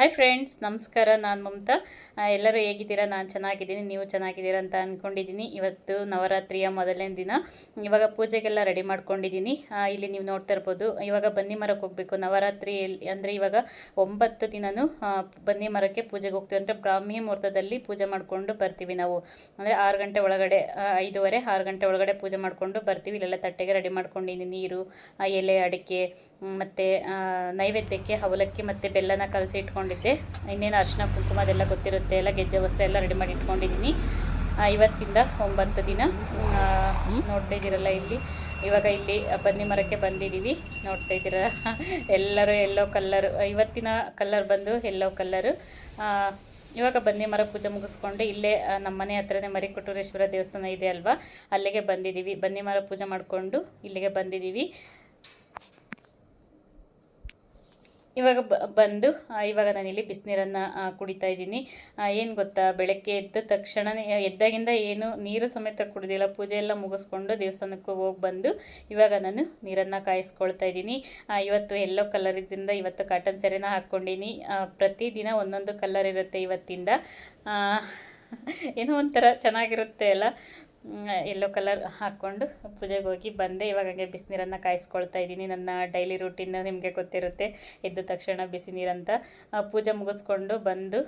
Hi friends ನಮಸ್ಕಾರ, ನಾನು ಮಮತಾ. ಎಲ್ಲರೂ ಹೇಗಿದ್ದೀರಾ? ನಾನು ಚೆನ್ನಾಗಿದ್ದೀನಿ, ನೀವು ಚೆನ್ನಾಗಿದ್ದೀರಾ ಅಂತ ಅಂದ್ಕೊಂಡಿದ್ದೀನಿ ಇವತ್ತು ನವರಾತ್ರಿಯ ಮೊದಲನೇ ದಿನ. ಇವಾಗ ಪೂಜೆಗೆಲ್ಲ ರೆಡಿ ಮಾಡ್ಕೊಂಡಿದ್ದೀನಿ. ಇಲ್ಲಿ ನೀವು ನೋಡ್ತಾ ಇರ್ಬೋದು, ಇವಾಗ ಬನ್ನಿ ಮರಕ್ಕೆ ಹೋಗಬೇಕು. ನವರಾತ್ರಿ ಅಂದರೆ ಇವಾಗ ಒಂಬತ್ತು ದಿನವೂ ಬನ್ನಿ ಮರಕ್ಕೆ ಪೂಜೆಗೆ ಹೋಗ್ತೀವಿ. ಅಂದರೆ ಬ್ರಾಹ್ಮಿ ಮುಹೂರ್ತದಲ್ಲಿ ಪೂಜೆ ಮಾಡಿಕೊಂಡು ಬರ್ತೀವಿ ನಾವು. ಅಂದರೆ ಆರು ಗಂಟೆ ಒಳಗಡೆ ಐದೂವರೆ, ಆರು ಗಂಟೆ ಒಳಗಡೆ ಪೂಜೆ ಮಾಡಿಕೊಂಡು ಬರ್ತೀವಿ. ಇಲ್ಲೆಲ್ಲ ತಟ್ಟೆಗೆ ರೆಡಿ ಮಾಡ್ಕೊಂಡಿದ್ದೀನಿ. ನೀರು ಎಲೆ, ಅಡಿಕೆ, ಮತ್ತು ನೈವೇದ್ಯಕ್ಕೆ ಅವಲಕ್ಕಿ ಮತ್ತು ಬೆಲ್ಲನ ಕಲಸಿ ಇಟ್ಕೊಂಡಿದ್ದೆ ಇನ್ನೇನು ಅರ್ಶಿನ, ಕುಂಕುಮ ಅದೆಲ್ಲ ಗೊತ್ತಿರುತ್ತೆ. ಎಲ್ಲ ಗೆಜ್ಜೆ ವಸ್ತು ಎಲ್ಲ ರೆಡಿ ಮಾಡಿ ಇಟ್ಕೊಂಡಿದ್ದೀನಿ. ಇವತ್ತಿಂದ ಒಂಬತ್ತು ದಿನ ನೋಡ್ತಾ ಇದ್ದೀರಲ್ಲ ಇಲ್ಲಿ. ಇವಾಗ ಇಲ್ಲಿ ಬನ್ನಿ ಮರಕ್ಕೆ ಬಂದಿದ್ದೀವಿ. ನೋಡ್ತಾ ಇದ್ದೀರ? ಎಲ್ಲರೂ ಎಲ್ಲೋ ಕಲ್ಲರ್ ಇವತ್ತಿನ ಕಲ್ಲರ್ ಬಂದು ಎಲ್ಲೋ ಕಲ್ಲರು ಇವಾಗ ಬನ್ನಿ ಮರ ಪೂಜೆ ಮುಗಿಸ್ಕೊಂಡು ಇಲ್ಲೇ ನಮ್ಮ ಮನೆ ಹತ್ರನೇ ಮರಿಕೊಟ್ಟೂರೇಶ್ವರ ದೇವಸ್ಥಾನ ಇದೆ ಅಲ್ವಾ? ಅಲ್ಲಿಗೆ ಬಂದಿದ್ದೀವಿ. ಬನ್ನಿ ಮರ ಪೂಜೆ ಮಾಡಿಕೊಂಡು ಇಲ್ಲಿಗೆ ಬಂದಿದ್ದೀವಿ. ಇವಾಗ ಬಂದು ಇವಾಗ ನಾನಿಲ್ಲಿ ಬಿಸಿನೀರನ್ನು ಕುಡಿತಾ ಇದ್ದೀನಿ. ಏನು ಗೊತ್ತಾ? ಬೆಳಗ್ಗೆ ಎದ್ದ ತಕ್ಷಣ ಎದ್ದಾಗಿಂದ ಏನು ನೀರು ಸಮೇತ ಕುಡಿದಿಲ್ಲ. ಪೂಜೆ ಎಲ್ಲ ಮುಗಿಸ್ಕೊಂಡು ದೇವಸ್ಥಾನಕ್ಕೆ ಹೋಗಿ ಬಂದು, ಇವಾಗ ನಾನು ನೀರನ್ನು ಕಾಯಿಸ್ಕೊಳ್ತಾ ಇದ್ದೀನಿ. ಇವತ್ತು ಎಲ್ಲೋ ಕಲರ್ ಇದ್ದಿಂದ ಇವತ್ತು ಕಾಟನ್ ಸೆರೆನ ಹಾಕ್ಕೊಂಡಿನಿ. ಪ್ರತಿದಿನ ಒಂದೊಂದು ಕಲರ್ ಇರುತ್ತೆ ಇವತ್ತಿಂದ. ಏನೋ ಒಂಥರ ಚೆನ್ನಾಗಿರುತ್ತೆ ಅಲ್ಲ? ಎಲ್ಲೋ ಕಲರ್ ಹಾಕ್ಕೊಂಡು ಪೂಜೆಗೆ ಹೋಗಿ ಬಂದೆ. ಇವಾಗ ಹಂಗೆ ಬಿಸಿನೀರನ್ನು ಕಾಯಿಸ್ಕೊಳ್ತಾ ಇದ್ದೀನಿ. ನನ್ನ ಡೈಲಿ ರೂಟೀನ್ ನಿಮಗೆ ಗೊತ್ತಿರುತ್ತೆ. ಎದ್ದ ತಕ್ಷಣ ಬಿಸಿ ನೀರಂತ ಪೂಜೆ ಮುಗಿಸ್ಕೊಂಡು ಬಂದು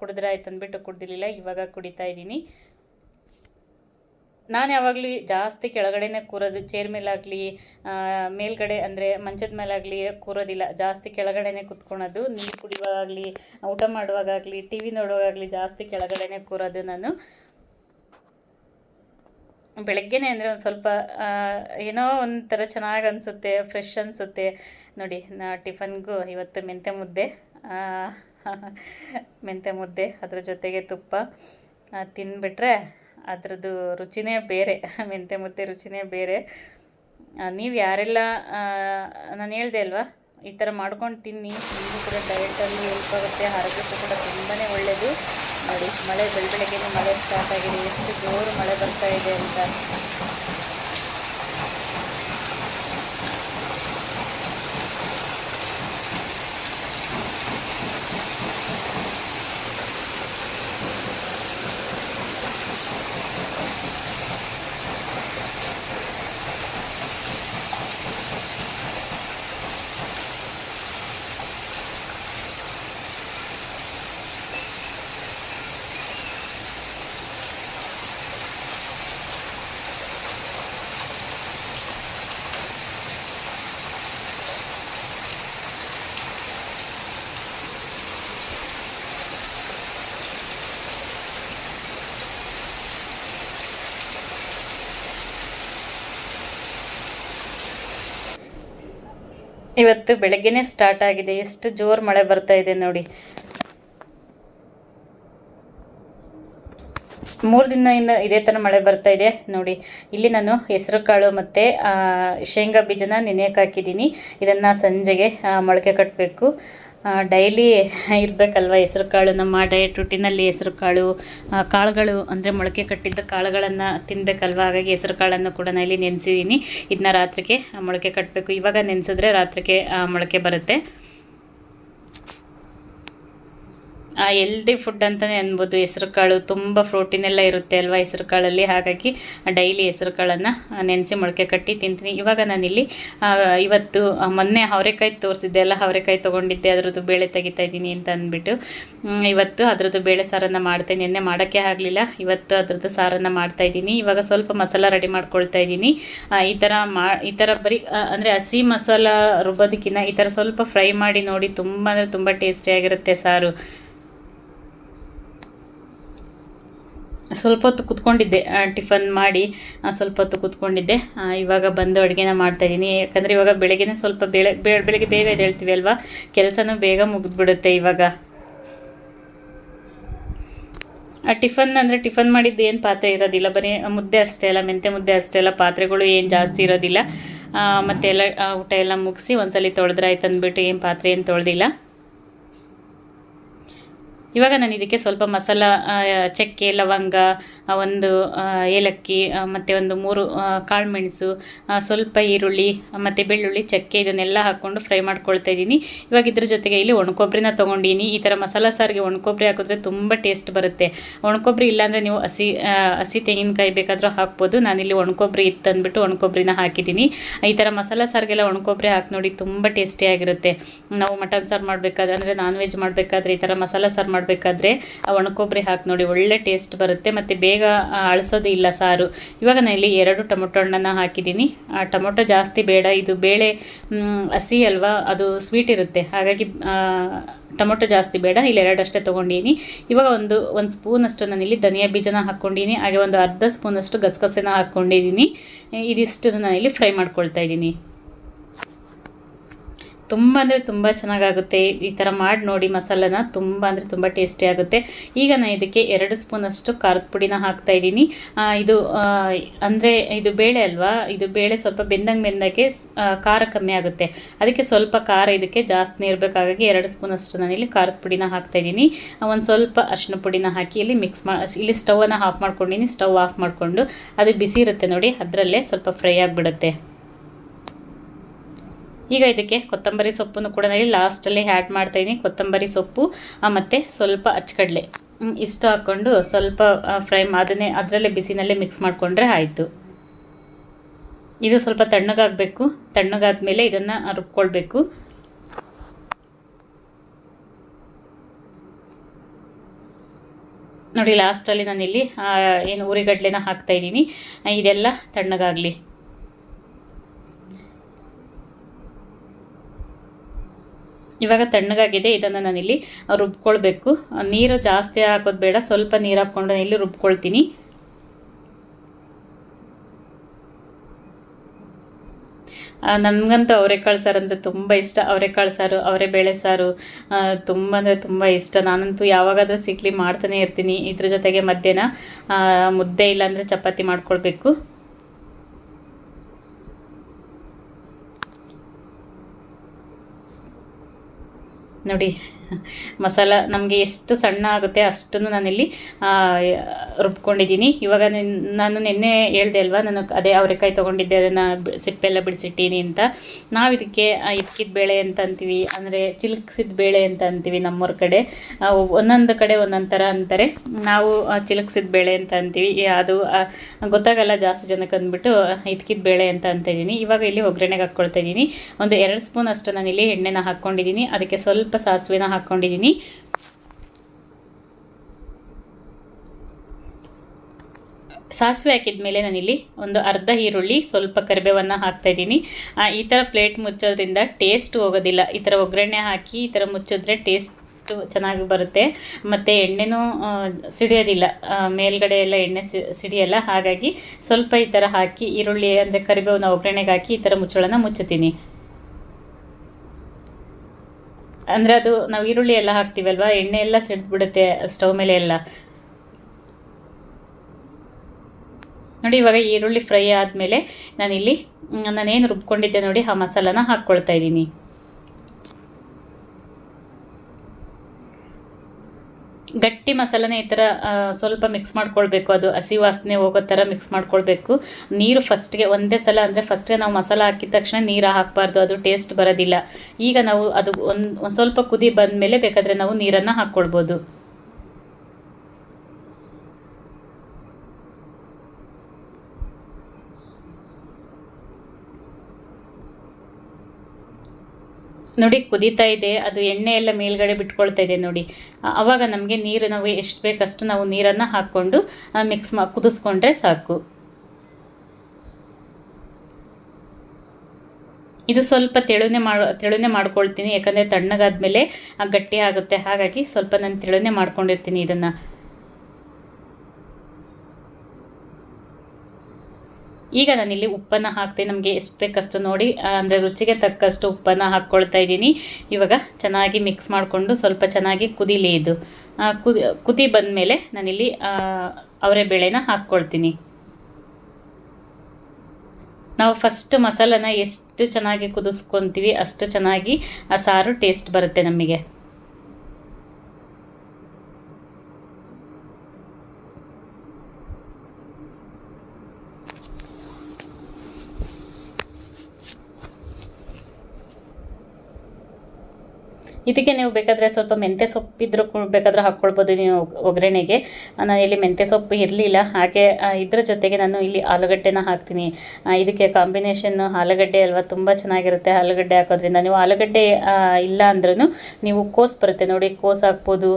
ಕುಡಿದ್ರೆ ಆಯ್ತು ಅಂದ್ಬಿಟ್ಟು ಕುಡ್ದಿರಲಿಲ್ಲ. ಇವಾಗ ಕುಡಿತಾ ಇದ್ದೀನಿ. ನಾನು ಯಾವಾಗಲೂ ಜಾಸ್ತಿ ಕೆಳಗಡೆನೇ ಕೂರೋದು, ಚೇರ್ ಮೇಲಾಗಲಿ ಮೇಲ್ಗಡೆ ಅಂದರೆ ಮಂಚದ ಮೇಲಾಗಲಿ ಕೂರೋದಿಲ್ಲ. ಜಾಸ್ತಿ ಕೆಳಗಡೆನೇ ಕುತ್ಕೊಳೋದು. ನೀರು ಕುಡಿಯುವಾಗಲಿ, ಊಟ ಮಾಡುವಾಗಲಿ ಟಿ ವಿ ನೋಡುವಾಗಲಿ ಜಾಸ್ತಿ ಕೆಳಗಡೆನೇ ಕೂರೋದು ನಾನು. ಬೆಳಗ್ಗೆನೆ ಅಂದರೆ ಒಂದು ಸ್ವಲ್ಪ ಏನೋ ಒಂಥರ ಚೆನ್ನಾಗಿ ಅನಿಸುತ್ತೆ ಫ್ರೆಶ್ ಅನಿಸುತ್ತೆ. ನೋಡಿ, ನಾ ಟಿಫನ್ಗೂ ಇವತ್ತು ಮೆಂತೆ ಮುದ್ದೆ ಮೆಂತೆ ಮುದ್ದೆ, ಅದ್ರ ಜೊತೆಗೆ ತುಪ್ಪ. ತಿನ್ಬಿಟ್ರೆ ಅದ್ರದ್ದು ರುಚಿನೇ ಬೇರೆ ಮೆಂತೆ ಮುದ್ದೆ ರುಚಿನೇ ಬೇರೆ. ನೀವು ಯಾರೆಲ್ಲ ನಾನು ಹೇಳ್ದೆ ಅಲ್ವಾ, ಈ ಥರ ಮಾಡ್ಕೊಂಡು ತಿನ್ನಿ, ನಿಮಗೂ ಕೂಡ ಡಯಟಲ್ಲಿ ಹೆಲ್ಪ್ ಆಗುತ್ತೆ, ಆರೋಗ್ಯಕ್ಕೂ ಕೂಡ ತುಂಬಾ ಒಳ್ಳೆಯದು ನೋಡಿ. ಮಳೆ ಬೆಳ ಬೆಳಗ್ಗೆನೇ ಮಳೆ ಸ್ಟಾರ್ಟ್ ಆಗಿದೆ. ಎಷ್ಟು ಜೋರು ಮಳೆ ಬರ್ತಾ ಇದೆ ಅಂತ. ಇವತ್ತು ಬೆಳಗ್ಗೆನೇ ಸ್ಟಾರ್ಟ್ ಆಗಿದೆ. ಎಷ್ಟು ಜೋರು ಮಳೆ ಬರ್ತಾ ಇದೆ ನೋಡಿ. ಮೂರು ದಿನದಿಂದ ಇದೇ ಥರ ಮಳೆ ಬರ್ತಾ ಇದೆ ನೋಡಿ. ಇಲ್ಲಿ ನಾನು ಹೆಸರು ಕಾಳು ಮತ್ತು ಶೇಂಗಾ ಬೀಜನ ನೆನೆಯಕ್ಕೆ ಹಾಕಿದ್ದೀನಿ. ಇದನ್ನು ಸಂಜೆಗೆ ಮೊಳಕೆ ಕಟ್ಟಬೇಕು ಡೈಲಿ ಇರಬೇಕಲ್ವ ಹೆಸರು ಕಾಳು? ನಮ್ಮ ಡಯಟ್ ರುಟೀನಲ್ಲಿ ಹೆಸರು ಕಾಳು ಕಾಳುಗಳು ಅಂದರೆ ಮೊಳಕೆ ಕಟ್ಟಿದ್ದ ಕಾಳುಗಳನ್ನು ತಿನ್ನಬೇಕಲ್ವ ಹಾಗಾಗಿ ಹೆಸರು ಕಾಳನ್ನು ಕೂಡ ನಾನು ಇಲ್ಲಿ ನೆನೆಸಿದ್ದೀನಿ ಇದನ್ನ ರಾತ್ರಿಗೆ ಮೊಳಕೆ ಕಟ್ಟಬೇಕು ಇವಾಗ ನೆನೆಸಿದ್ರೆ ರಾತ್ರಿಗೆ ಮೊಳಕೆ ಬರುತ್ತೆ. ಎಲ್ದಿ ಫುಡ್ ಅಂತಲೇ ಅನ್ಬೋದು. ಹೆಸರು ಕಾಳು ತುಂಬ ಪ್ರೋಟೀನ್ ಎಲ್ಲ ಇರುತ್ತೆ ಅಲ್ವಾ ಹೆಸರು ಕಾಳಲ್ಲಿ ಹಾಗಾಗಿ ಡೈಲಿ ಹೆಸರು ಕಾಳನ್ನು ನೆನೆಸಿ ಮೊಳಕೆ ಕಟ್ಟಿ ತಿಂತೀನಿ. ಇವಾಗ ನಾನಿಲ್ಲಿ ಇವತ್ತು ಮೊನ್ನೆ ಅವರೆಕಾಯಿ ತೋರಿಸಿದ್ದೆ ಅಲ್ಲ, ಅವರೆಕಾಯಿ ತೊಗೊಂಡಿದ್ದೆ, ಅದರದ್ದು ಬೇಳೆ ತೆಗಿತಾ ಇದ್ದೀನಿ ಅಂತ ಅಂದ್ಬಿಟ್ಟು. ಇವತ್ತು ಅದರದ್ದು ಬೇಳೆ ಸಾರನ್ನು ಮಾಡ್ತೇನೆ ನಿನ್ನೆ ಮಾಡೋಕ್ಕೆ ಆಗಲಿಲ್ಲ. ಇವತ್ತು ಅದರದ್ದು ಸಾರನ್ನು ಮಾಡ್ತಾ ಇದ್ದೀನಿ. ಇವಾಗ ಸ್ವಲ್ಪ ಮಸಾಲ ರೆಡಿ ಮಾಡ್ಕೊಳ್ತಾ ಇದ್ದೀನಿ. ಈ ಥರ ಮಾ, ಈ ಥರ ಬರೀ ಅಂದರೆ ಹಸಿ ಮಸಾಲ ರುಬ್ಬೋದಕ್ಕಿಂತ ಈ ಥರ ಸ್ವಲ್ಪ ಫ್ರೈ ಮಾಡಿ ನೋಡಿ ತುಂಬ ಅಂದರೆ ತುಂಬ ಟೇಸ್ಟಿಯಾಗಿರುತ್ತೆ ಸಾರು. ಸ್ವಲ್ಪ ಹೊತ್ತು ಕುತ್ಕೊಂಡಿದ್ದೆ ಟಿಫನ್ ಮಾಡಿ ಸ್ವಲ್ಪ ಹೊತ್ತು ಕುತ್ಕೊಂಡಿದ್ದೆ. ಇವಾಗ ಬಂದು ಅಡುಗೆನ ಮಾಡ್ತಾಯಿದ್ದೀನಿ ಯಾಕಂದರೆ ಇವಾಗ ಬೆಳಗ್ಗೆನೇ ಸ್ವಲ್ಪ ಬೆಳೆ ಬೆಳಗ್ಗೆ ಬೇಗ ಹೇಳ್ತೀವಿ ಅಲ್ವಾ? ಕೆಲಸನೂ ಬೇಗ ಮುಗಿದ್ಬಿಡುತ್ತೆ ಇವಾಗ. ಟಿಫನ್ ಅಂದರೆ ಟಿಫನ್ ಮಾಡಿದ್ದು ಏನು ಪಾತ್ರೆ ಇರೋದಿಲ್ಲ. ಬರೀ ಮುದ್ದೆ ಅಷ್ಟೇ ಅಲ್ಲ, ಮೆಂತೆ ಮುದ್ದೆ ಅಷ್ಟೇ ಅಲ್ಲ, ಪಾತ್ರೆಗಳು ಏನು ಜಾಸ್ತಿ ಇರೋದಿಲ್ಲ. ಮತ್ತೆಲ್ಲ ಮತ್ತೆ ಎಲ್ಲ ಊಟ ಎಲ್ಲ ಮುಗಿಸಿ ಒಂದ್ಸಲಿ ತೊಳೆದ್ರೆ ಆಯ್ತು ಅಂದ್ಬಿಟ್ಟು ಏನು ಪಾತ್ರೆ ಏನು ತೊಳೆದಿಲ್ಲ. ಇವಾಗ ನಾನು ಇದಕ್ಕೆ ಸ್ವಲ್ಪ ಮಸಾಲ ಚಕ್ಕೆ, ಲವಂಗ ಒಂದು ಏಲಕ್ಕಿ ಮತ್ತು ಒಂದು ಮೂರು ಕಾಳುಮೆಣಸು ಸ್ವಲ್ಪ ಈರುಳ್ಳಿ ಮತ್ತು ಬೆಳ್ಳುಳ್ಳಿ, ಚಕ್ಕೆ ಇದನ್ನೆಲ್ಲ ಹಾಕ್ಕೊಂಡು ಫ್ರೈ ಮಾಡ್ಕೊಳ್ತಾ ಇದ್ದೀನಿ. ಇವಾಗ ಇದ್ರ ಜೊತೆಗೆ ಇಲ್ಲಿ ಒಣಕೊಬ್ಬರಿನ ತೊಗೊಂಡಿನಿ ಈ ಥರ ಮಸಾಲ ಸಾರಿಗೆ ಒಣಕೊಬ್ಬರಿ ಹಾಕಿದ್ರೆ ತುಂಬ ಟೇಸ್ಟ್ ಬರುತ್ತೆ. ಒಣಕೊಬ್ಬರಿ ಇಲ್ಲಾಂದರೆ ನೀವು ಹಸಿ ಹಸಿ ತೆಂಗಿನಕಾಯಿ ಬೇಕಾದರೂ ಹಾಕ್ಬೋದು. ನಾನಿಲ್ಲಿ ಒಣಕೊಬ್ಬರಿ ಇತ್ತು ಅಂದ್ಬಿಟ್ಟು ಒಣಕೊಬ್ಬರಿನ ಹಾಕಿದ್ದೀನಿ. ಈ ಥರ ಮಸಾಲ ಸಾರಿಗೆಲ್ಲ ಒಣಕೊಬ್ಬರಿ ಹಾಕಿ ನೋಡಿ ತುಂಬ ಟೇಸ್ಟಿಯಾಗಿರುತ್ತೆ ನಾವು ಮಟನ್ ಸಾರು ಮಾಡಬೇಕಾದ್ರೆ, ಅಂದರೆ ನಾನ್ ವೆಜ್ ಮಾಡಬೇಕಾದ್ರೆ ಈ ಥರ ಮಸಾಲ ಸಾರು ಮಾಡಬೇಕಾದ್ರೆ ಆ ಒಣಕೊಬ್ಬರಿ ಹಾಕಿ ನೋಡಿ, ಒಳ್ಳೆ ಟೇಸ್ಟ್ ಬರುತ್ತೆ. ಮತ್ತು ಬೇಗ ಅಳಿಸೋದು ಇಲ್ಲ ಸಾರು. ಇವಾಗ ನಾನು ಇಲ್ಲಿ ಎರಡು ಟೊಮೊಟೊ ಹಣ್ಣನ್ನು ಹಾಕಿದ್ದೀನಿ. ಆ, ಟೊಮೊಟೊ ಜಾಸ್ತಿ ಬೇಡ. ಇದು ಬೇಳೆ ಹಸಿ ಅಲ್ವಾ, ಅದು ಸ್ವೀಟ್ ಇರುತ್ತೆ. ಹಾಗಾಗಿ ಟೊಮೊಟೊ ಜಾಸ್ತಿ ಬೇಡ. ಇಲ್ಲಿ ಎರಡಷ್ಟೇ ತೊಗೊಂಡಿದ್ದೀನಿ. ಇವಾಗ ಒಂದು ಒಂದು ಸ್ಪೂನಷ್ಟು ಇಲ್ಲಿ ಧನಿಯಾ ಬೀಜನ ಹಾಕ್ಕೊಂಡಿನಿ ಹಾಗೆ ಒಂದು ಅರ್ಧ ಸ್ಪೂನಷ್ಟು ಗಸಗಸೆನ ಹಾಕ್ಕೊಂಡಿದ್ದೀನಿ ಇದಿಷ್ಟು ಇಲ್ಲಿ ಫ್ರೈ ಮಾಡ್ಕೊಳ್ತಾ ಇದ್ದೀನಿ. ತುಂಬ ಅಂದರೆ ತುಂಬ ಚೆನ್ನಾಗಾಗುತ್ತೆ. ಈ ಥರ ಮಾಡಿ ನೋಡಿ ಮಸಾಲನ ತುಂಬ ಅಂದರೆ ತುಂಬ ಟೇಸ್ಟಿ ಆಗುತ್ತೆ. ಈಗ ನಾನು ಇದಕ್ಕೆ ಎರಡು ಸ್ಪೂನಷ್ಟು ಖಾರದ ಪುಡಿನ ಹಾಕ್ತಾ ಇದ್ದೀನಿ. ಇದು ಅಂದರೆ ಇದು ಬೇಳೆ ಅಲ್ವಾ? ಇದು ಬೇಳೆ ಸ್ವಲ್ಪ ಬೆಂದಂಗೆ ಬೆಂದಾಗೆ ಖಾರ ಕಮ್ಮಿ ಆಗುತ್ತೆ. ಅದಕ್ಕೆ ಸ್ವಲ್ಪ ಖಾರ ಇದಕ್ಕೆ ಜಾಸ್ತಿ ಇರಬೇಕಾಗಿ ಎರಡು ಸ್ಪೂನಷ್ಟು ಇಲ್ಲಿ ಖಾರದ ಪುಡಿನ ಹಾಕ್ತಾ ಇದ್ದೀನಿ. ಒಂದು ಸ್ವಲ್ಪ ಅರಿಶಿನ ಪುಡಿನ ಹಾಕಿ ಇಲ್ಲಿ ಮಿಕ್ಸ್ ಮಾ, ಇಲ್ಲಿ ಸ್ಟವನ್ನು ಆಫ್ ಮಾಡ್ಕೊಂಡಿನಿ. ಸ್ಟವ್ ಆಫ್ ಮಾಡಿಕೊಂಡು ಅದು ಬಿಸಿ ಇರುತ್ತೆ ನೋಡಿ. ಅದರಲ್ಲೇ ಸ್ವಲ್ಪ ಫ್ರೈ ಆಗಿಬಿಡುತ್ತೆ. ಈಗ ಇದಕ್ಕೆ ಕೊತ್ತಂಬರಿ ಸೊಪ್ಪನ್ನು ಕೂಡ ನಾನು ಲಾಸ್ಟಲ್ಲಿ ಆ್ಯಡ್ ಮಾಡ್ತಾಯಿದ್ದೀನಿ. ಕೊತ್ತಂಬರಿ ಸೊಪ್ಪು ಮತ್ತು ಸ್ವಲ್ಪ ಅಚ್ಚಕಡಲೆ. ಇಷ್ಟು ಹಾಕ್ಕೊಂಡು ಸ್ವಲ್ಪ ಫ್ರೈ ಅದನ್ನೇ ಅದರಲ್ಲೇ ಬಿಸಿನಲ್ಲೇ ಮಿಕ್ಸ್ ಮಾಡಿಕೊಂಡ್ರೆ ಆಯಿತು. ಇದು ಸ್ವಲ್ಪ ತಣ್ಣಗಾಗಬೇಕು. ತಣ್ಣಗಾದ್ಮೇಲೆ ಇದನ್ನು ರುಬ್ಕೊಳ್ಬೇಕು. ನೋಡಿ ಲಾಸ್ಟಲ್ಲಿ ನಾನಿಲ್ಲಿ ಏನು ಉರಿಗಡ್ಲೆನ ಹಾಕ್ತಾಯಿದ್ದೀನಿ. ಇದೆಲ್ಲ ತಣ್ಣಗಾಗಲಿ. ಇವಾಗ ತಣ್ಣಗಾಗಿದೆ, ಇದನ್ನು ನಾನಿಲ್ಲಿ ರುಬ್ಕೊಳ್ಬೇಕು. ನೀರು ಜಾಸ್ತಿ ಹಾಕೋದು ಬೇಡ, ಸ್ವಲ್ಪ ನೀರು ಹಾಕ್ಕೊಂಡು ಇಲ್ಲಿ ರುಬ್ಕೊಳ್ತೀನಿ. ನನಗಂತೂ ಅವರೆಕಾಳು ಸಾರು ಅಂದರೆ ತುಂಬ ಇಷ್ಟ. ಅವರೆಕಾಳು ಸಾರು, ಅವರೆ ಬೇಳೆ ಸಾರು ತುಂಬ ಅಂದರೆ ತುಂಬ ಇಷ್ಟ. ನಾನಂತೂ ಯಾವಾಗಾದರೂ ಸಿಕ್ಲಿ ಮಾಡ್ತಾನೆ ಇರ್ತೀನಿ. ಇದ್ರ ಜೊತೆಗೆ ಮಧ್ಯಾಹ್ನ ಮುದ್ದೆ ಇಲ್ಲಾಂದರೆ ಚಪಾತಿ ಮಾಡ್ಕೊಳ್ಬೇಕು. ನೋಡಿ, ಮಸಾಲ ನಮಗೆ ಎಷ್ಟು ಸಣ್ಣ ಆಗುತ್ತೆ ಅಷ್ಟನ್ನು ನಾನಿಲ್ಲಿ ರುಬ್ಕೊಂಡಿದ್ದೀನಿ. ಇವಾಗ ನಿನ್- ನಾನು ನಿನ್ನೆ ಹೇಳ್ದೆ ಅಲ್ವಾ, ನಾನು ಅದೇ ಅವರೆಕಾಯಿ ತೊಗೊಂಡಿದ್ದೆ, ಅದನ್ನು ಸಿಪ್ಪೆಲ್ಲ ಬಿಡಿಸಿಟ್ಟೀನಿ ಅಂತ. ನಾವು ಇದಕ್ಕೆ ಇಕ್ಕಿದ ಬೇಳೆ ಅಂತ ಅಂತೀವಿ, ಅಂದರೆ ಚಿಲ್ಕ್ಸಿದ ಬೇಳೆ ಅಂತ ಅಂತೀವಿ ನಮ್ಮೂರ ಕಡೆ. ಒಂದೊಂದು ಕಡೆ ಒಂದೊಂದು ಥರ ಅಂತಾರೆ. ನಾವು ಚಿಲ್ಕ್ಸಿದ ಬೇಳೆ ಅಂತ ಅಂತೀವಿ. ಅದು ಗೊತ್ತಾಗಲ್ಲ ಜಾಸ್ತಿ ಜನಕ್ಕೆ ಅಂದ್ಬಿಟ್ಟು, ಇದ್ಕಿದ ಬೇಳೆ ಅಂತ ಅಂತ ಇದ್ದೀನಿ. ಇವಾಗ ಇಲ್ಲಿ ಒಗ್ಗರಣೆಗೆ ಹಾಕ್ಕೊಳ್ತಾ ಇದ್ದೀನಿ. ಒಂದು ಎರಡು ಸ್ಪೂನ್ ಅಷ್ಟು ನಾನಿಲ್ಲಿ ಎಣ್ಣೆನ ಹಾಕ್ಕೊಂಡಿದ್ದೀನಿ. ಅದಕ್ಕೆ ಸ್ವಲ್ಪ ಸಾಸಿವೆನ ಹಾಕ್ಕೊಂಡಿದ್ದೀನಿ ಸಾಸಿವೆ ಹಾಕಿದ ಮೇಲೆ ನಾನಿಲ್ಲಿ ಒಂದು ಅರ್ಧ ಈರುಳ್ಳಿ, ಸ್ವಲ್ಪ ಕರಿಬೇವನ್ನು ಹಾಕ್ತಾ ಇದ್ದೀನಿ. ಈ ಥರ ಪ್ಲೇಟ್ ಮುಚ್ಚೋದ್ರಿಂದ ಟೇಸ್ಟ್ ಹೋಗೋದಿಲ್ಲ. ಈ ಥರ ಒಗ್ಗರಣೆ ಹಾಕಿ ಈ ಥರ ಮುಚ್ಚಿದ್ರೆ ಟೇಸ್ಟ್ ಚೆನ್ನಾಗಿ ಬರುತ್ತೆ. ಮತ್ತು ಎಣ್ಣೆನೂ ಸಿಡಿಯೋದಿಲ್ಲ. ಮೇಲ್ಗಡೆ ಎಲ್ಲ ಎಣ್ಣೆ ಸಿಡಿಯಲ್ಲ, ಹಾಗಾಗಿ ಸ್ವಲ್ಪ ಈ ಥರ ಹಾಕಿ ಈರುಳ್ಳಿ ಅಂದರೆ ಕರಿಬೇವನ್ನ ಒಗ್ಗರಣೆಗೆ ಹಾಕಿ ಈ ಥರ ಮುಚ್ಚಳನ್ನು ಮುಚ್ಚುತ್ತೀನಿ. ಅಂದರೆ ಅದು ನಾವು ಈರುಳ್ಳಿ ಎಲ್ಲ ಹಾಕ್ತೀವಲ್ವ? ಎಣ್ಣೆ ಎಲ್ಲ ಸಿಡಿದ್ಬಿಡುತ್ತೆ ಸ್ಟವ್ ಮೇಲೆ ಎಲ್ಲ. ನೋಡಿ ಇವಾಗ ಈರುಳ್ಳಿ ಫ್ರೈ ಆದಮೇಲೆ ನಾನಿಲ್ಲಿ ನಾನೇನು ರುಬ್ಕೊಂಡಿದ್ದೆ ನೋಡಿ, ಆ ಮಸಾಲಾನ ಹಾಕ್ಕೊಳ್ತಾ ಇದ್ದೀನಿ. ಗಟ್ಟಿ ಮಸಾಲನೇ ಈ ಥರ ಸ್ವಲ್ಪ ಮಿಕ್ಸ್ ಮಾಡ್ಕೊಳ್ಬೇಕು. ಅದು ಹಸಿ ವಾಸನೆ ಹೋಗೋ ಥರ ಮಿಕ್ಸ್ ಮಾಡ್ಕೊಳ್ಬೇಕು. ನೀರು ಫಸ್ಟ್ಗೆ ಒಂದೇ ಸಲ ಅಂದರೆ ಫಸ್ಟ್ಗೆ ನಾವು ಮಸಾಲ ಹಾಕಿದ ತಕ್ಷಣ ನೀರು ಹಾಕಬಾರ್ದು. ಅದು ಟೇಸ್ಟ್ ಬರೋದಿಲ್ಲ. ಈಗ ನಾವು ಅದು ಒಂದು ಒಂದು ಸ್ವಲ್ಪ ಕುದಿ ಬಂದಮೇಲೆ ಬೇಕಾದರೆ ನಾವು ನೀರನ್ನು ಹಾಕ್ಕೊಳ್ಬೋದು. ನೋಡಿ ಕುದೀತಾ ಇದೆ, ಅದು ಎಣ್ಣೆ ಎಲ್ಲ ಮೇಲ್ಗಡೆ ಬಿಟ್ಕೊಳ್ತಾ ಇದೆ ನೋಡಿ. ಆವಾಗ ನಮಗೆ ನೀರು ನಾವು ಎಷ್ಟು ಬೇಕಷ್ಟು ನಾವು ನೀರನ್ನು ಹಾಕ್ಕೊಂಡು ಮಿಕ್ಸ್ ಮಾ, ಕುದಿಸ್ಕೊಂಡ್ರೆ ಸಾಕು. ಇದು ಸ್ವಲ್ಪ ತೆಳುನೆ ಮಾಡ, ತೆಳುನೆ ಮಾಡ್ಕೊಳ್ತೀನಿ, ಯಾಕಂದರೆ ತಣ್ಣಗಾದ ಮೇಲೆ ಗಟ್ಟಿ ಆಗುತ್ತೆ. ಹಾಗಾಗಿ ಸ್ವಲ್ಪ ನಾನು ತೆಳುನೆ ಮಾಡ್ಕೊಂಡಿರ್ತೀನಿ ಇದನ್ನು. ಈಗ ನಾನಿಲ್ಲಿ ಉಪ್ಪನ್ನು ಹಾಕ್ತೀನಿ ನಮಗೆ ಎಷ್ಟು ಬೇಕಷ್ಟು ನೋಡಿ ಅಂದರೆ ರುಚಿಗೆ ತಕ್ಕಷ್ಟು ಉಪ್ಪನ್ನು ಹಾಕ್ಕೊಳ್ತಾ ಇದ್ದೀನಿ. ಇವಾಗ ಚೆನ್ನಾಗಿ ಮಿಕ್ಸ್ ಮಾಡಿಕೊಂಡು ಸ್ವಲ್ಪ ಚೆನ್ನಾಗಿ ಕುದೀಲಿ ಇದು. ಕುದಿ ಕುದಿ ಬಂದ ಮೇಲೆ ನಾನಿಲ್ಲಿ ಅವರೆ ಬೇಳೆನ ಹಾಕ್ಕೊಳ್ತೀನಿ ನಾವು ಫಸ್ಟ್ ಮಸಾಲನ ಎಷ್ಟು ಚೆನ್ನಾಗಿ ಕುದಿಸ್ಕೊತೀವಿ, ಅಷ್ಟು ಚೆನ್ನಾಗಿ ಆ ಸಾರು ಟೇಸ್ಟ್ ಬರುತ್ತೆ ನಮಗೆ. ಇದಕ್ಕೆ ನೀವು ಬೇಕಾದರೆ ಸ್ವಲ್ಪ ಮೆಂತ್ಯ ಕೂಡ ಬೇಕಾದ್ರೆ ಹಾಕ್ಕೊಳ್ಬೋದು ನೀವು ಒಗ್ಗರಣೆಗೆ. ನಾನು ಇಲ್ಲಿ ಮೆಂತ್ಯ ಸೊಪ್ಪು ಇರಲಿಲ್ಲ. ಹಾಗೆ ಇದರ ಜೊತೆಗೆ ನಾನು ಇಲ್ಲಿ ಆಲೂಗಡ್ಡೆನ ಹಾಕ್ತೀನಿ. ಇದಕ್ಕೆ ಕಾಂಬಿನೇಷನ್ನು ಆಲೂಗಡ್ಡೆ ಅಲ್ವಾ ತುಂಬ ಚೆನ್ನಾಗಿರುತ್ತೆ ಆಲೂಗಡ್ಡೆ ಹಾಕೋದ್ರಿಂದ. ನೀವು ಆಲೂಗಡ್ಡೆ ಇಲ್ಲ ಅಂದ್ರೂ ನೀವು ಕೋಸ್ ಬರುತ್ತೆ. ನೋಡಿ, ಕೋಸ್ ಹಾಕ್ಬೋದು.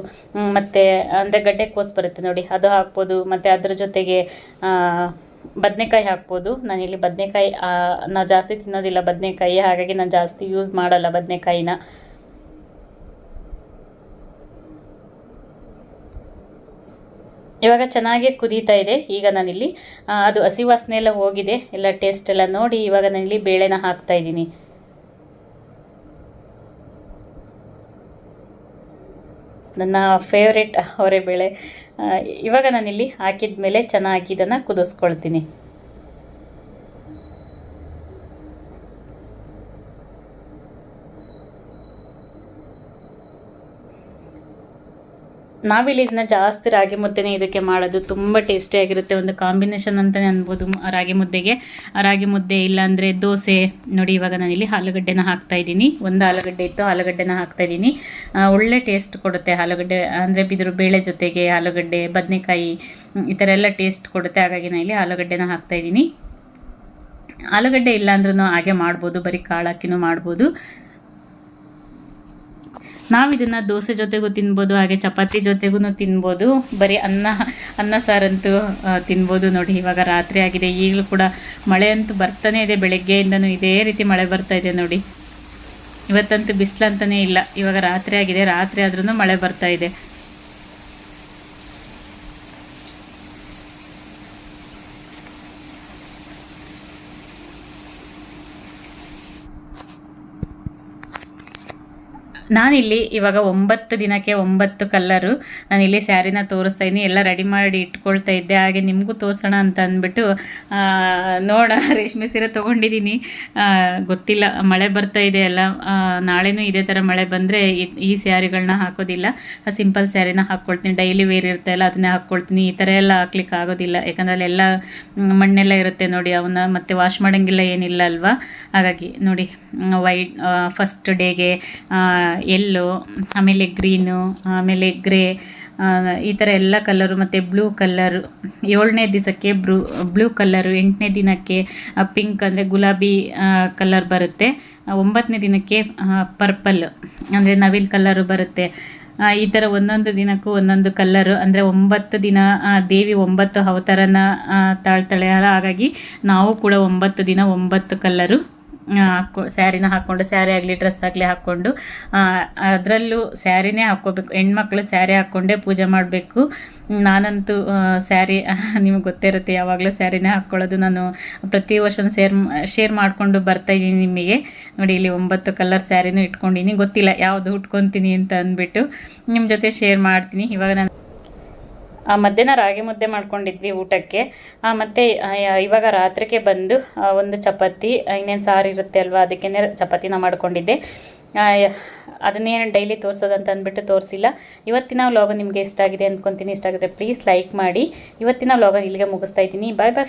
ಮತ್ತು, ಅಂದರೆ ಗಡ್ಡೆ ಕೋಸ್ ಬರುತ್ತೆ. ನೋಡಿ, ಅದು ಹಾಕ್ಬೋದು. ಮತ್ತು ಅದ್ರ ಜೊತೆಗೆ ಬದನೆಕಾಯಿ ಹಾಕ್ಬೋದು. ನಾನಿಲ್ಲಿ ಬದನೆಕಾಯಿ ನಾವು ಜಾಸ್ತಿ ತಿನ್ನೋದಿಲ್ಲ ಬದನೆಕಾಯಿ. ಹಾಗಾಗಿ ನಾನು ಜಾಸ್ತಿ ಯೂಸ್ ಮಾಡಲ್ಲ ಬದನೆಕಾಯಿನ. ಇವಾಗ ಚೆನ್ನಾಗಿ ಕುದೀತಾ ಇದೆ. ಈಗ ನಾನಿಲ್ಲಿ ಅದು ಹಸಿ ವಾಸನೆ ಎಲ್ಲ ಹೋಗಿದೆ. ಎಲ್ಲ ಟೇಸ್ಟ್ ಎಲ್ಲ ನೋಡಿ ಇವಾಗ ನಾನಿಲ್ಲಿ ಬೇಳೆನ ಹಾಕ್ತಾ ಇದ್ದೀನಿ. ನನ್ನ ಫೇವ್ರೆಟ್ ಅವರೆಬೇಳೆ ಬೇಳೆ. ಇವಾಗ ನಾನಿಲ್ಲಿ ಹಾಕಿದ ಮೇಲೆ ಚೆನ್ನಾಗಿ ಇದನ್ನು ಕುದಿಸ್ಕೊಳ್ತೀನಿ. ನಾವಿಲ್ಲಿ ಇದನ್ನ ಜಾಸ್ತಿ ರಾಗಿ ಮುದ್ದೆನೇ ಇದಕ್ಕೆ ಮಾಡೋದು ತುಂಬ ಟೇಸ್ಟಿಯಾಗಿರುತ್ತೆ ಒಂದು ಕಾಂಬಿನೇಷನ್ ಅಂತಲೇ ಅನ್ಬೋದು ರಾಗಿ ಮುದ್ದೆಗೆ. ರಾಗಿ ಮುದ್ದೆ ಇಲ್ಲಾಂದರೆ ದೋಸೆ. ನೋಡಿ, ಇವಾಗ ನಾನಿಲ್ಲಿ ಆಲೂಗಡ್ಡೆನ ಹಾಕ್ತಾ ಇದ್ದೀನಿ. ಒಂದು ಆಲೂಗಡ್ಡೆ ಇತ್ತು, ಆಲೂಗಡ್ಡೆನ ಹಾಕ್ತಾ ಇದ್ದೀನಿ. ಒಳ್ಳೆ ಟೇಸ್ಟ್ ಕೊಡುತ್ತೆ ಆಲೂಗಡ್ಡೆ. ಅಂದರೆ ಬಿದಿರು ಬೇಳೆ ಜೊತೆಗೆ ಆಲೂಗಡ್ಡೆ, ಬದನೆಕಾಯಿ ಈ ಥರ ಎಲ್ಲ ಟೇಸ್ಟ್ ಕೊಡುತ್ತೆ. ಹಾಗಾಗಿ ನಾನು ಇಲ್ಲಿ ಆಲೂಗಡ್ಡೆನ ಹಾಕ್ತಾ ಇದ್ದೀನಿ. ಆಲೂಗಡ್ಡೆ ಇಲ್ಲಾಂದ್ರೂ ಹಾಗೆ ಮಾಡ್ಬೋದು. ಬರೀ ಕಾಳು ಹಾಕಿನೂ ಮಾಡ್ಬೋದು. ನಾವು ಇದನ್ನು ದೋಸೆ ಜೊತೆಗೂ ತಿನ್ಬೋದು, ಹಾಗೆ ಚಪಾತಿ ಜೊತೆಗೂ ತಿನ್ಬೋದು. ಬರೀ ಅನ್ನ ಅನ್ನ ಸಾರಂತೂ ತಿನ್ಬೋದು ನೋಡಿ, ಇವಾಗ ರಾತ್ರಿ ಆಗಿದೆ. ಈಗಲೂ ಕೂಡ ಮಳೆ ಅಂತೂ ಬರ್ತಾನೆ ಇದೆ, ಬೆಳಗ್ಗೆಯಿಂದನೂ ಇದೇ ರೀತಿ ಮಳೆ ಬರ್ತಾ ಇದೆ ನೋಡಿ. ಇವತ್ತಂತೂ ಬಿಸಿಲು ಅಂತಲೇ ಇಲ್ಲ. ಇವಾಗ ರಾತ್ರಿ ಆಗಿದೆ, ರಾತ್ರಿ ಆದ್ರೂ ಮಳೆ ಬರ್ತಾ ಇದೆ. ನಾನಿಲ್ಲಿ ಇವಾಗ ಒಂಬತ್ತು ದಿನಕ್ಕೆ ಒಂಬತ್ತು ಕಲ್ಲರು. ನಾನಿಲ್ಲಿ ಸ್ಯಾರಿನ ತೋರಿಸ್ತಾ ಇದ್ದೀನಿ. ಎಲ್ಲ ರೆಡಿ ಮಾಡಿ ಇಟ್ಕೊಳ್ತಾ ಇದ್ದೆ. ಹಾಗೆ ನಿಮಗೂ ತೋರಿಸೋಣ ಅಂತ ಅಂದ್ಬಿಟ್ಟು ನೋಡ, ರೇಷ್ಮೆ ಸೀರೆ ತೊಗೊಂಡಿದ್ದೀನಿ. ಗೊತ್ತಿಲ್ಲ, ಮಳೆ ಬರ್ತಾ ಇದೆ ಅಲ್ಲ. ನಾಳೆನೂ ಇದೇ ಥರ ಮಳೆ ಬಂದರೆ ಈ ಸ್ಯಾರಿಗಳನ್ನ ಹಾಕೋದಿಲ್ಲ. ಸಿಂಪಲ್ ಸ್ಯಾರಿನ ಹಾಕ್ಕೊಳ್ತೀನಿ. ಡೈಲಿ ವೇರ್ ಇರುತ್ತೆ ಅಲ್ಲ, ಅದನ್ನೇ ಹಾಕ್ಕೊಳ್ತೀನಿ. ಈ ಥರ ಎಲ್ಲ ಹಾಕ್ಲಿಕ್ಕೆ ಆಗೋದಿಲ್ಲ. ಯಾಕಂದರೆ ಅಲ್ಲೆಲ್ಲ ಮಣ್ಣೆಲ್ಲ ಇರುತ್ತೆ ನೋಡಿ, ಅವನ್ನ ಮತ್ತೆ ವಾಶ್ ಮಾಡೋಂಗಿಲ್ಲ ಏನಿಲ್ಲ ಅಲ್ವಾ? ಹಾಗಾಗಿ ನೋಡಿ ವೈಟ್ ಫಸ್ಟ್ ಡೇಗೆ ಎಲ್ಲೋ ಆಮೇಲೆ ಗ್ರೀನು ಆಮೇಲೆ ಗ್ರೇ ಈ ಥರ ಎಲ್ಲ ಕಲರು ಮತ್ತು ಬ್ಲೂ ಕಲ್ಲರು ಏಳನೇ ದಿವಸಕ್ಕೆ ಬ್ರೂ ಬ್ಲೂ ಕಲ್ಲರು ಎಂಟನೇ ದಿನಕ್ಕೆ ಪಿಂಕ್ ಅಂದರೆ ಗುಲಾಬಿ ಕಲ್ಲರ್ ಬರುತ್ತೆ. ಒಂಬತ್ತನೇ ದಿನಕ್ಕೆ ಪರ್ಪಲ್ ಅಂದರೆ ನವಿಲ್ ಕಲರು ಬರುತ್ತೆ. ಈ ಥರ ಒಂದೊಂದು ದಿನಕ್ಕೂ ಒಂದೊಂದು ಕಲ್ಲರು ಅಂದರೆ ಒಂಬತ್ತು ದಿನ ದೇವಿ ಒಂಬತ್ತು ಅವತಾರನ ತಾಳ್ತಾಳೆ. ಹಾಗಾಗಿ ನಾವು ಕೂಡ ಒಂಬತ್ತು ದಿನ ಒಂಬತ್ತು ಕಲ್ಲರು ಹಾಕೊ, ಸ್ಯಾರಿನ ಹಾಕ್ಕೊಂಡು ಸ್ಯಾರಿ ಆಗಲಿ ಡ್ರೆಸ್ ಆಗಲಿ ಹಾಕ್ಕೊಂಡು ಅದರಲ್ಲೂ ಸ್ಯಾರಿನೇ ಹಾಕ್ಕೋಬೇಕು. ಹೆಣ್ಮಕ್ಳು ಸ್ಯಾರಿ ಹಾಕ್ಕೊಂಡೇ ಪೂಜೆ ಮಾಡಬೇಕು. ನಾನಂತೂ ಸ್ಯಾರಿ, ನಿಮಗೆ ಗೊತ್ತಿರುತ್ತೆ, ಯಾವಾಗಲೂ ಸ್ಯಾರಿನೇ ಹಾಕ್ಕೊಳ್ಳೋದು ನಾನು ಪ್ರತಿ ವರ್ಷ ಸೇರ್, ಶೇರ್ ಮಾಡಿಕೊಂಡು ಬರ್ತಾಯಿದ್ದೀನಿ ನಿಮಗೆ. ನೋಡಿ, ಇಲ್ಲಿ ಒಂಬತ್ತು ಕಲರ್ ಸ್ಯಾರಿನೂ ಇಟ್ಕೊಂಡಿನಿ. ಗೊತ್ತಿಲ್ಲ, ಯಾವುದು ಉಟ್ಕೊತೀನಿ ಅಂತ ಅಂದ್ಬಿಟ್ಟು ನಿಮ್ಮ ಜೊತೆ ಶೇರ್ ಮಾಡ್ತೀನಿ. ಇವಾಗ ನಾನು ಮಧ್ಯಾಹ್ನ ರಾಗಿ ಮುದ್ದೆ ಮಾಡ್ಕೊಂಡಿದ್ವಿ ಊಟಕ್ಕೆ. ಮತ್ತು ಇವಾಗ ರಾತ್ರಿಗೆ ಬಂದು ಒಂದು ಚಪಾತಿ ಇನ್ನೇನು ಸಾರು ಇರುತ್ತೆ ಅಲ್ವಾ ಅದಕ್ಕೇ ಚಪಾತಿನ ಮಾಡ್ಕೊಂಡಿದ್ದೆ. ಅದನ್ನೇನು ಡೈಲಿ ತೋರಿಸೋದಂತ ಅಂದ್ಬಿಟ್ಟು ತೋರಿಸಿಲ್ಲ. ಇವತ್ತಿನ ವ್ಲಾಗ್ ನಿಮಗೆ ಇಷ್ಟ ಆಗಿದೆ ಅಂದ್ಕೊತೀನಿ ಇಷ್ಟ ಆಗಿದ್ರೆ ಪ್ಲೀಸ್ ಲೈಕ್ ಮಾಡಿ. ಇವತ್ತಿನ ವ್ಲಾಗ್ ಇಲ್ಲಿಗೆ ಮುಗಿಸ್ತಾ ಇದ್ದೀನಿ. ಬಾಯ್ ಬಾಯ್